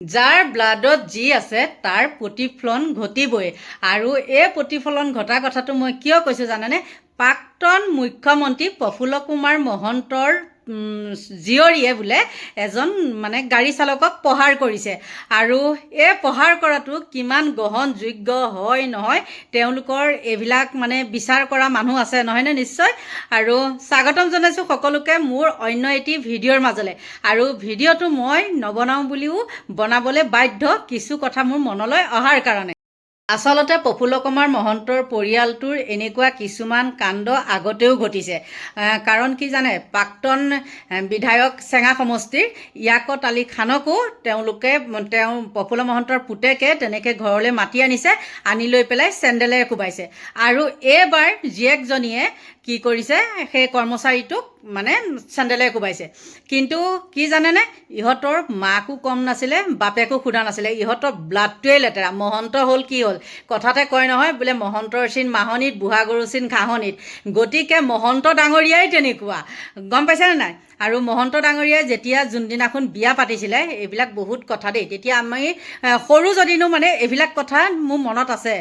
যাৰ ব্লাডত যি আছে তাৰ প্ৰতিফলন ঘটিবই। আৰু এই প্ৰতিফলন ঘটা কথাটো মই কিয় কৈছোঁ জানেনে? প্ৰাক্তন মুখ্যমন্ত্ৰী প্ৰফুল্ল কুমাৰ মহন্তৰ জীয়ৰীয়ে বোলে এজন মানে গাড়ী চালকক প্ৰহাৰ কৰিছে। আৰু এই প্ৰহাৰ কৰাটো কিমান গ্ৰহণযোগ্য হয় নহয় তেওঁলোকৰ এইবিলাক মানে বিচাৰ কৰা মানুহ আছে নহয়নে নিশ্চয়? আৰু স্বাগতম জনাইছোঁ সকলোকে মোৰ অন্য এটি ভিডিঅ'ৰ মাজলৈ। আৰু ভিডিঅ'টো মই নবনাওঁ বুলিও বনাবলৈ বাধ্য কিছু কথা মোৰ মনলৈ অহাৰ কাৰণে। আচলতে প্ৰফুল্ল কুমাৰ মহন্তৰ পৰিয়ালটোৰ এনেকুৱা কিছুমান কাণ্ড আগতেও ঘটিছে। কাৰণ কি জানে প্ৰাক্তন বিধায়ক চেঙা সমষ্টিৰ ইয়াকত আলী খানকো তেওঁলোকে তেওঁ প্ৰফুল্ল মহন্তৰ পুতেকে তেনেকৈ ঘৰলৈ মাতি আনিছে আনি লৈ পেলাই চেণ্ডেলেৰে কোবাইছে। আৰু এইবাৰ জীয়েকজনীয়ে কি কৰিছে, সেই কৰ্মচাৰীটোক মানে চেণ্ডেলেৰে কোবাইছে। কিন্তু কি জানেনে, ইহঁতৰ মাকো কম নাছিলে, বাপেকো সোধা নাছিলে। ইহঁতৰ ব্লাডটোৱেই লেতেৰা। মহন্ত হ'ল কি হ'ল? কথাতে কয় নহয়, বোলে মহন্তৰ চিন মাহনিত, বুঢ়া গৰু চিন ঘাঁহনিত। গতিকে মহন্ত ডাঙৰীয়াই তেনেকুৱা। গম পাইছেনে নাই? আৰু মহন্ত ডাঙৰীয়াই যেতিয়া যোনদিনাখন বিয়া পাতিছিলে এইবিলাক বহুত কথা দেই। তেতিয়া আমি সৰু যদিনো মানে এইবিলাক কথা মোৰ মনত আছে।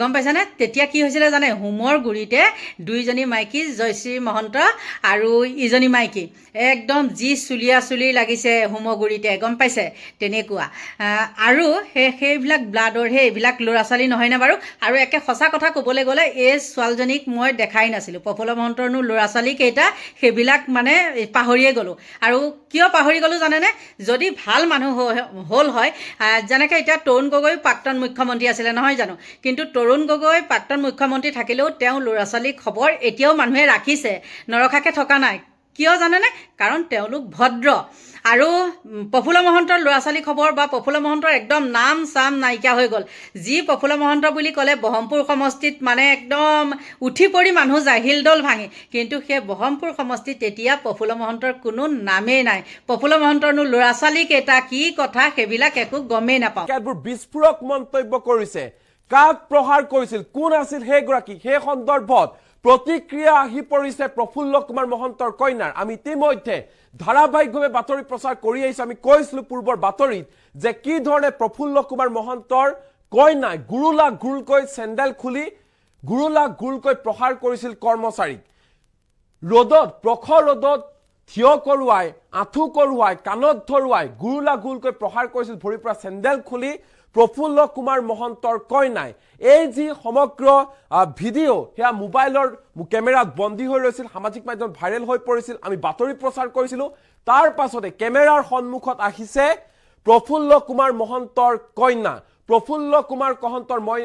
গম পাইছেনে? তেতিয়া কি হৈছিলে জানে? হোমৰ গুৰিতে দুইজনী মাইকী জয়শ্ৰী মহন্ত আৰু ইজনী মাইকী। একদম যি চুলীয়া চুলি লাগিছে হোমগুৰিতে গম পাইছে? তেনেকুৱা। আৰু সেই সেইবিলাক ব্লাডৰ সেই এইবিলাক ল'ৰা ছোৱালী নহয়নে বাৰু? আৰু একে সঁচা কথা ক'বলৈ গ'লে এই ছোৱালীজনীক মই দেখাই নাছিলোঁ। প্ৰফুল্ল মহন্তৰনো ল'ৰা ছোৱালী কেইটা সেইবিলাক মানে পাহৰিয়ে গ'লোঁ। আৰু কিয় পাহৰি গ'লোঁ জানেনে? যদি ভালো মানুহ হ'ল হয় যেনেকৈ এতিয়া তৰুণ গগৈ প্ৰাক্তন মুখ্যমন্ত্ৰী আছিলে, নহয় জানো? কিন্তু তৰুণ গগৈ প্ৰাক্তন মুখ্যমন্ত্ৰী থাকিলেও তেওঁ ল'ৰা ছোৱালীৰ খবৰ এতিয়াও মানুহে ৰাখিছে। নৰখাকৈ থকা নাই। কিয় জানেনে? কাৰণ তেওঁলোক ভদ্ৰ। আৰু প্ৰফুল্ল মহন্তৰ ল'ৰা ছোৱালী খবৰ বা প্ৰফুল্ল মহন্তৰ একদম নাম চাম নাইকিয়া হৈ গ'ল। যি প্ৰফুল্ল মহন্ত বুলি ক'লে ব্ৰহ্মপুৰ সমষ্টিত মানে একদম উঠি পৰি মানুহ যায় শিলদল ভাঙি। কিন্তু সেই ব্ৰহ্মপুৰ সমষ্টিত তেতিয়া প্ৰফুল্ল মহন্তৰ কোনো নামেই নাই। প্ৰফুল্ল মহন্তৰনো ল'ৰা ছোৱালী কেইটা কি কথা সেইবিলাক একো গমেই নাপাওঁ। বিস্ফোৰক মন্তব্য কৰিছে। কাক প্ৰহাৰ কৰিছিল? কোন আছিল সেইগৰাকী? সেই সন্দৰ্ভত প্ৰতিক্ৰিয়া আহি পৰিছে প্ৰফুল্ল কুমাৰ মহন্তৰ কন্যাৰ আমি ইতিমধ্যে ধাৰাবাহিকভাৱে বাতৰি প্ৰচাৰ কৰি আহিছো। আমি কৈছিলো পূৰ্বৰ বাতৰিত যে কি ধৰণে প্ৰফুল্ল কুমাৰ মহন্তৰ কন্যাই গুৰুলা গুৰকৈ চেণ্ডেল খুলি গুৰুলা গুৰকৈ প্ৰহাৰ কৰিছিল কৰ্মচাৰীক। ৰ'দত প্ৰখৰ ৰ'দত থিয় কৰোৱাই আঁঠু কৰোৱাই কাণত ধৰুৱাই গুৰুলা গুলকৈ প্ৰহাৰ কৰিছিল। ভৰিৰ পৰা চেণ্ডেল খুলি প্ৰফুল্ল কুমাৰ মহন্তৰ কন্যাই এই যি সমগ্ৰ ভিডিঅ' সেয়া মোবাইলৰ কেমেৰাত বন্দী হৈ ৰৈছিল, সামাজিক মাধ্যমত ভাইৰেল হৈ পৰিছিল, আমি বাতৰি প্ৰচাৰ কৰিছিলোঁ। তাৰ পাছতে কেমেৰাৰ সন্মুখত আহিছে প্ৰফুল্ল কুমাৰ মহন্তৰ কন্যা প্ৰফুল্ল কুমাৰ কহন্তৰ মই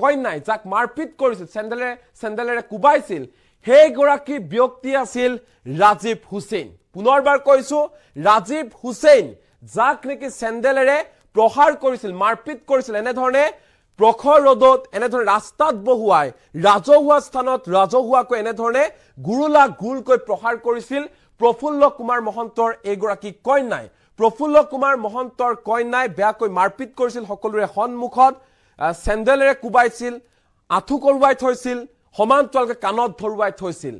কন্যাই যাক মাৰপিট কৰিছিল চেণ্ডেলেৰে চেণ্ডেলেৰে কোবাইছিল, সেইগৰাকী ব্যক্তি আছিল ৰাজীৱ হুছেইন। পুনৰবাৰ কৈছো, ৰাজীৱ হুছেইন যাক নেকি চেণ্ডেলেৰে প্ৰহাৰ কৰিছিল মাৰপিট কৰিছিল এনেধৰণে প্ৰখৰ ৰ'দত এনেধৰণে ৰাস্তাত বহুৱাই ৰাজহুৱা স্থানত ৰাজহুৱাকৈ এনেধৰণে গুৰুলা গুৰকৈ প্ৰহাৰ কৰিছিল প্ৰফুল্ল কুমাৰ মহন্তৰ এইগৰাকী কন্যাই প্ৰফুল্ল কুমাৰ মহন্তৰ কন্যাই বেয়াকৈ মাৰপিট কৰিছিল সকলোৰে সন্মুখত চেণ্ডেলেৰে কোবাইছিল আঁঠু কৰোৱাই থৈছিল সমান্তৰালকৈ কাণত ধৰুৱাই থৈছিল।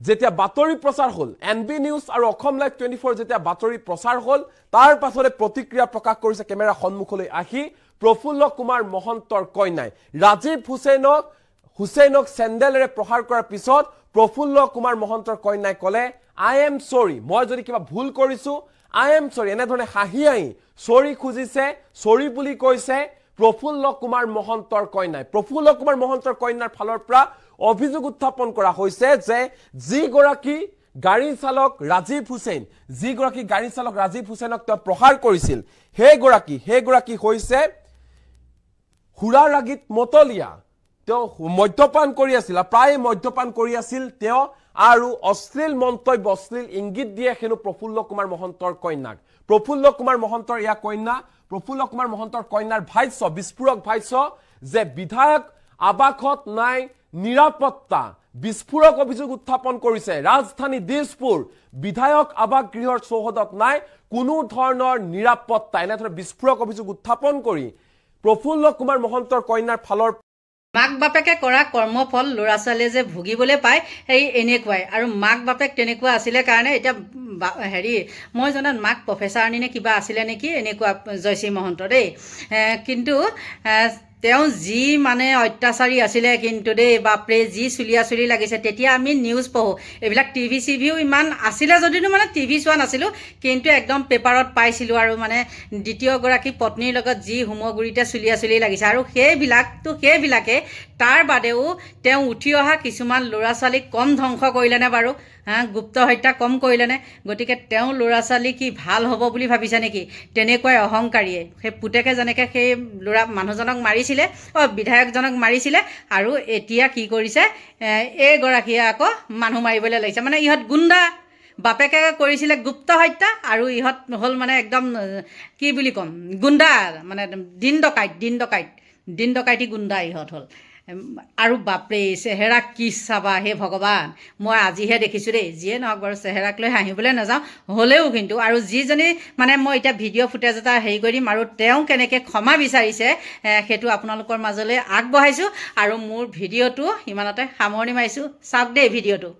যেতিয়া বাতৰি প্ৰচাৰ হ'ল এন বি নিউজ আৰু অসম লাইভ টুৱেণ্টি ফ'ৰ যেতিয়া বাতৰি প্ৰচাৰ হ'ল, তাৰ পাছতে প্ৰতিক্ৰিয়া প্ৰকাশ কৰিছে কেমেৰা সন্মুখলৈ আহি প্ৰফুল্ল কুমাৰ মহন্তৰ কন্যাই ৰাজীৱ হুছেইনক হুছেইনক চেণ্ডেলেৰে প্ৰহাৰ কৰাৰ পিছত প্ৰফুল্ল কুমাৰ মহন্তৰ কন্যাই ক'লে আই এম চৰি মই যদি কিবা ভুল কৰিছোঁ আই এম চৰি এনেধৰণে হাঁহি হাঁহি চৰি খুজিছে চৰি বুলি কৈছে প্ৰফুল্ল কুমাৰ মহন্তৰ কন্যাই প্ৰফুল্ল কুমাৰ মহন্তৰ কন্যাৰ ফালৰ পৰা অভিযোগ উত্থাপন কৰা হৈছে যে যিগৰাকী গাড়ী চালক ৰাজীৱ হুছেইন যিগৰাকী গাড়ী চালক ৰাজীৱ হুছেইনক তেওঁ প্ৰহাৰ কৰিছিল সেইগৰাকী সেইগৰাকী হৈছে সুৰা ৰাগীত মতলীয়া তেওঁ মদ্যপান কৰি আছিল প্ৰায় মদ্যপান কৰি আছিল তেওঁ আৰু অশ্লীল মন্তব্য অশ্লীল ইংগিত দিয়ে হেনো প্ৰফুল্ল কুমাৰ মহন্তৰ কন্যাক প্ৰফুল্ল কুমাৰ মহন্তৰ এয়া কন্যা প্ৰফুল্ল কুমাৰ মহন্তৰ কন্যাৰ ভাষ্য বিস্ফোৰক ভাষ্য যে বিধায়ক আৱাসত নাই নিৰাপত্তা বিস্ফোৰক অভিযোগ উত্থাপন কৰিছে ৰাজধানী দিছপুৰ। বিধায়ক আৱাস গৃহৰ চৌহদত নাই কোনো ধৰণৰ নিৰাপত্তা। এনেধৰণৰ বিস্ফোৰক অভিযোগ উত্থাপন কৰি প্ৰফুল্ল কুমাৰ মহন্তৰ কন্যাৰ ফালৰ মাক বাপেকে কৰা কৰ্মফল ল'ৰা ছোৱালীয়ে যে ভুগিবলৈ পায় সেই এনেকুৱাই। আৰু মাক বাপেক তেনেকুৱা আছিলে কাৰণে এতিয়া হেৰি মই জনাত মাক প্ৰফেচাৰনী নে কিবা আছিলে নেকি এনেকুৱা জয়শ্ৰী মহন্ত দেই। কিন্তু তেওঁ যি মানে অত্যাচাৰী আছিলে, কিন্তু দেই, বাপৰে, যি চুলিয়া চুলি লাগিছে, তেতিয়া আমি নিউজ পঢ়োঁ। এইবিলাক টিভি চিভিও ইমান আছিলে যদিও মানে টিভি চোৱা নাছিলোঁ, কিন্তু একদম পেপাৰত পাইছিলোঁ আৰু মানে দ্বিতীয়গৰাকী পত্নীৰ লগত যি হোমগুৰিতে চুলিয়া চুলি লাগিছে আৰু সেইবিলাকতো, সেইবিলাকে তাৰ বাদেও তেওঁ উঠি অহা কিছুমান ল'ৰা ছোৱালীক কম ধ্বংস কৰিলেনে বাৰু? হা, গুপ্ত হত্যা কম কৰিলেনে? গতিকে তেওঁ ল'ৰা ছোৱালী কি ভালো হ'ব বুলি ভাবিছে নেকি? তেনেকুৱাই অহংকাৰীয়ে। সেই পুতেকে যেনেকৈ সেই ল'ৰা মানুহজনক মাৰিছিলে, অঁ, বিধায়কজনক মাৰিছিলে, আৰু এতিয়া কি কৰিছে এইগৰাকীয়ে আকৌ মানুহ মাৰিবলৈ লাগিছে মানে ইহঁত গুণ্ডা, বাপেকে কৰিছিলে গুপ্ত হত্যা, আৰু ইহঁত হ'ল মানে একদম কি বুলি ক'ম, গুণ্ডা মানে দিন ডকাইত দিন ডকাইত, দিন ডকাইতি গুণ্ডা ইহঁত হ'ল। আৰু বাপৰে চেহেৰা কি চাবা হে ভগৱান? মই আজিহে দেখিছোঁ দেই, যিয়ে নহওক বাৰু চেহেৰাক লৈ হাঁহিবলৈ নাযাওঁ, হ'লেও কিন্তু, আৰু যিজনী মানে মই এতিয়া ভিডিঅ' ফুটেজ এটা হেৰি কৰি দিম, আৰু তেওঁ কেনেকৈ ক্ষমা বিচাৰিছে সেইটো আপোনালোকৰ মাজলৈ আগবঢ়াইছোঁ, আৰু মোৰ ভিডিঅ'টো ইমানতে সামৰণি মাৰিছোঁ। চাওক দেই ভিডিঅ'টো।